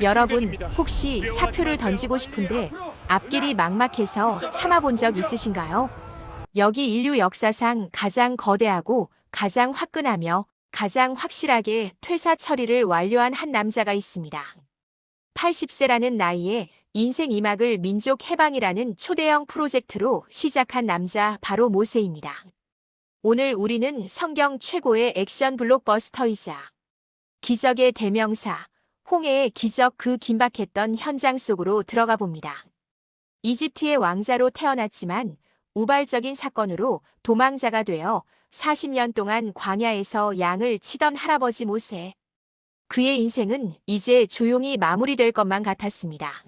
여러분 혹시 사표를 던지고 싶은데 앞길이 막막해서 참아본 적 있으신가요? 여기 인류 역사상 가장 거대하고 가장 화끈하며 가장 확실하게 퇴사 처리를 완료한 한 남자가 있습니다. 80세라는 나이에 인생 이막을 민족 해방이라는 초대형 프로젝트로 시작한 남자 바로 모세입니다. 오늘 우리는 성경 최고의 액션 블록버스터이자 기적의 대명사 홍해의 기적 그 긴박했던 현장 속으로 들어가 봅니다. 이집트의 왕자로 태어났지만 우발적인 사건으로 도망자가 되어 40년 동안 광야에서 양을 치던 할아버지 모세. 그의 인생은 이제 조용히 마무리될 것만 같았습니다.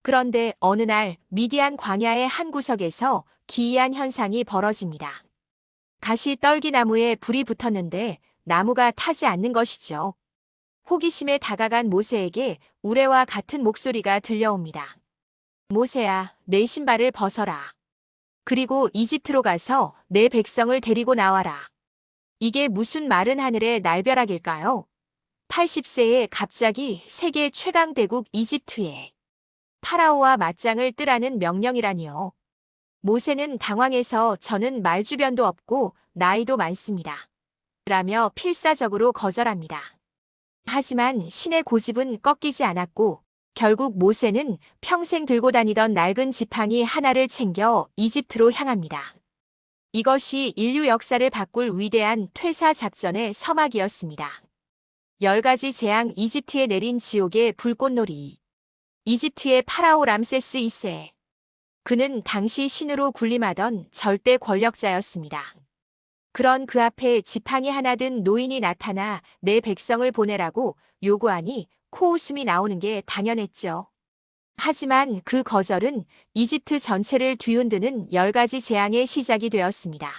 그런데 어느 날 미디안 광야의 한 구석에서 기이한 현상이 벌어집니다. 가시 떨기나무에 불이 붙었는데 나무가 타지 않는 것이죠. 호기심에 다가간 모세에게 우레와 같은 목소리가 들려옵니다. 모세야, 내 신발을 벗어라. 그리고 이집트로 가서 내 백성을 데리고 나와라. 이게 무슨 마른 하늘의 날벼락일까요? 80세에 갑자기 세계 최강 대국 이집트에 파라오와 맞짱을 뜨라는 명령이라니요. 모세는 당황해서 저는 말주변도 없고 나이도 많습니다. 라며 필사적으로 거절합니다. 하지만 신의 고집은 꺾이지 않았고 결국 모세는 평생 들고 다니던 낡은 지팡이 하나를 챙겨 이집트로 향합니다. 이것이 인류 역사를 바꿀 위대한 퇴사 작전의 서막이었습니다. 열 가지 재앙 이집트에 내린 지옥의 불꽃놀이. 이집트의 파라오 람세스 2세. 그는 당시 신으로 군림하던 절대 권력자였습니다. 그런 그 앞에 지팡이 하나 든 노인이 나타나 내 백성을 보내라고 요구하니 코웃음이 나오는 게 당연했죠. 하지만 그 거절은 이집트 전체를 뒤흔드는 열 가지 재앙의 시작이 되었습니다.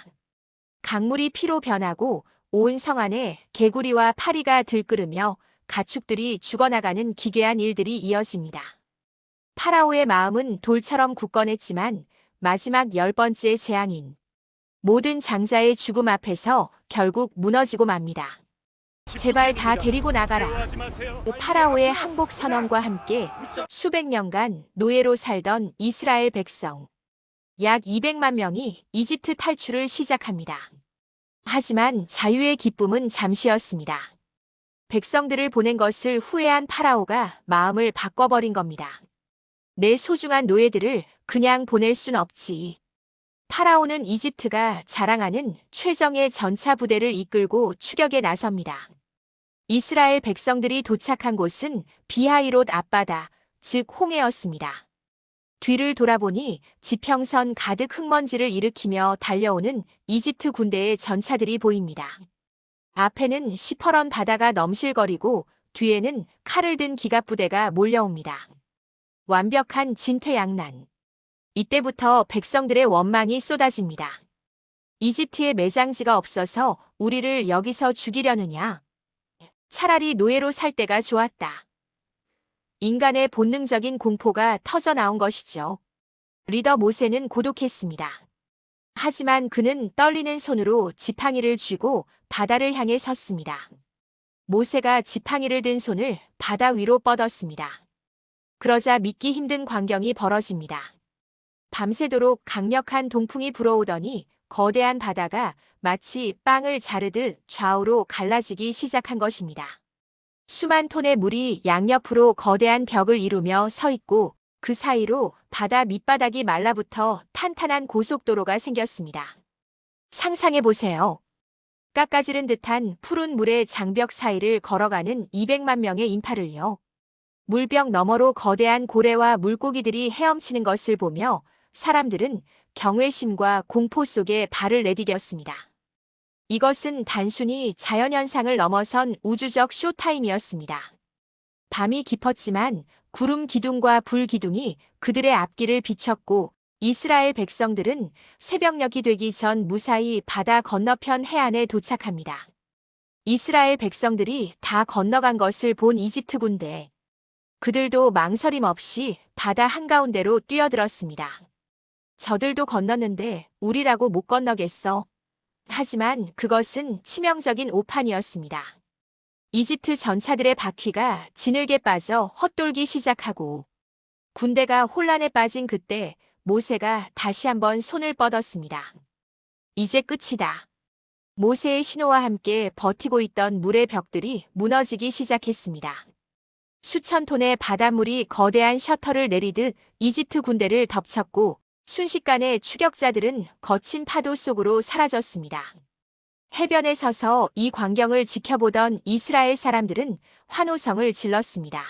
강물이 피로 변하고 온 성 안에 개구리와 파리가 들끓으며 가축들이 죽어나가는 기괴한 일들이 이어집니다. 파라오의 마음은 돌처럼 굳건했지만 마지막 열 번째 재앙인 모든 장자의 죽음 앞에서 결국 무너지고 맙니다. 제발 다 데리고 나가라. 파라오의 항복 선언과 함께 수백 년간 노예로 살던 이스라엘 백성. 약 200만 명이 이집트 탈출을 시작합니다. 하지만 자유의 기쁨은 잠시였습니다. 백성들을 보낸 것을 후회한 파라오가 마음을 바꿔버린 겁니다. 내 소중한 노예들을 그냥 보낼 순 없지. 파라오는 이집트가 자랑하는 최정예 전차 부대를 이끌고 추격에 나섭니다. 이스라엘 백성들이 도착한 곳은 비하이롯 앞바다, 즉 홍해였습니다. 뒤를 돌아보니 지평선 가득 흙먼지를 일으키며 달려오는 이집트 군대의 전차들이 보입니다. 앞에는 시퍼런 바다가 넘실거리고 뒤에는 칼을 든 기갑부대가 몰려옵니다. 완벽한 진퇴양난. 이때부터 백성들의 원망이 쏟아집니다. 이집트에 매장지가 없어서 우리를 여기서 죽이려느냐? 차라리 노예로 살 때가 좋았다. 인간의 본능적인 공포가 터져 나온 것이죠. 리더 모세는 고독했습니다. 하지만 그는 떨리는 손으로 지팡이를 쥐고 바다를 향해 섰습니다. 모세가 지팡이를 든 손을 바다 위로 뻗었습니다. 그러자 믿기 힘든 광경이 벌어집니다. 밤새도록 강력한 동풍이 불어오더니 거대한 바다가 마치 빵을 자르듯 좌우로 갈라지기 시작한 것입니다. 수만 톤의 물이 양옆으로 거대한 벽을 이루며 서 있고 그 사이로 바다 밑바닥이 말라붙어 탄탄한 고속도로가 생겼습니다. 상상해 보세요. 깎아지른 듯한 푸른 물의 장벽 사이를 걸어가는 200만 명의 인파를요. 물벽 너머로 거대한 고래와 물고기들이 헤엄치는 것을 보며 사람들은 경외심과 공포 속에 발을 내디뎠습니다. 이것은 단순히 자연현상을 넘어선 우주적 쇼타임이었습니다. 밤이 깊었지만 구름 기둥과 불 기둥이 그들의 앞길을 비췄고 이스라엘 백성들은 새벽녘이 되기 전 무사히 바다 건너편 해안에 도착합니다. 이스라엘 백성들이 다 건너간 것을 본 이집트 군대. 그들도 망설임 없이 바다 한가운데로 뛰어들었습니다. 저들도 건넜는데 우리라고 못 건너겠어. 하지만 그것은 치명적인 오판이었습니다. 이집트 전차들의 바퀴가 지늘게 빠져 헛돌기 시작하고 군대가 혼란에 빠진 그때 모세가 다시 한번 손을 뻗었습니다. 이제 끝이다. 모세의 신호와 함께 버티고 있던 물의 벽들이 무너지기 시작했습니다. 수천 톤의 바닷물이 거대한 셔터를 내리듯 이집트 군대를 덮쳤고 순식간에 추격자들은 거친 파도 속으로 사라졌습니다. 해변에 서서 이 광경을 지켜보던 이스라엘 사람들은 환호성을 질렀습니다.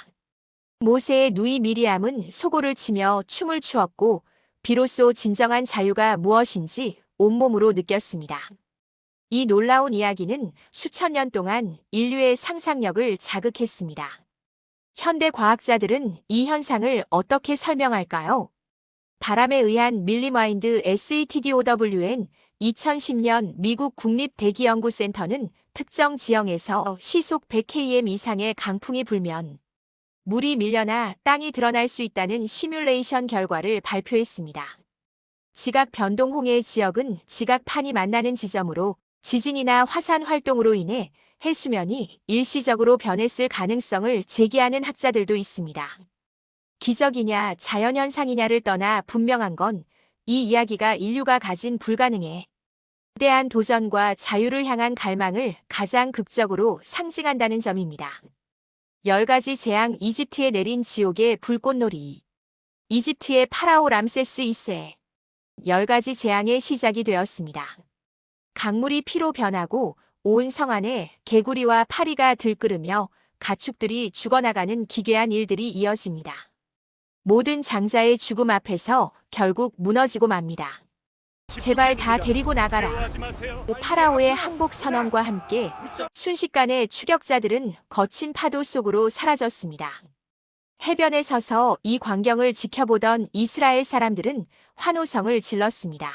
모세의 누이 미리암은 소고를 치며 춤을 추었고 비로소 진정한 자유가 무엇인지 온몸으로 느꼈습니다. 이 놀라운 이야기는 수천 년 동안 인류의 상상력을 자극했습니다. 현대 과학자들은 이 현상을 어떻게 설명할까요? 바람에 의한 밀리마인드 SETDOWN 2010년 미국 국립대기연구센터는 특정 지형에서 시속 100km 이상의 강풍이 불면 물이 밀려나 땅이 드러날 수 있다는 시뮬레이션 결과를 발표했습니다. 지각 변동 홍해의 지역은 지각판이 만나는 지점으로 지진이나 화산 활동으로 인해 해수면이 일시적으로 변했을 가능성을 제기하는 학자들도 있습니다. 기적이냐 자연현상이냐를 떠나 분명한 건 이 이야기가 인류가 가진 불가능해 대한 도전과 자유를 향한 갈망을 가장 극적으로 상징한다는 점입니다. 열 가지 재앙 이집트에 내린 지옥의 불꽃놀이. 이집트의 파라오 람세스 2세. 열 가지 재앙의 시작이 되었습니다. 강물이 피로 변하고 온 성 안에 개구리와 파리가 들끓으며 가축들이 죽어나가는 기괴한 일들이 이어집니다. 모든 장자의 죽음 앞에서 결국 무너지고 맙니다. 제발 다 데리고 나가라. 파라오의 항복 선언과 함께 순식간에 추격자들은 거친 파도 속으로 사라졌습니다. 해변에 서서 이 광경을 지켜보던 이스라엘 사람들은 환호성을 질렀습니다.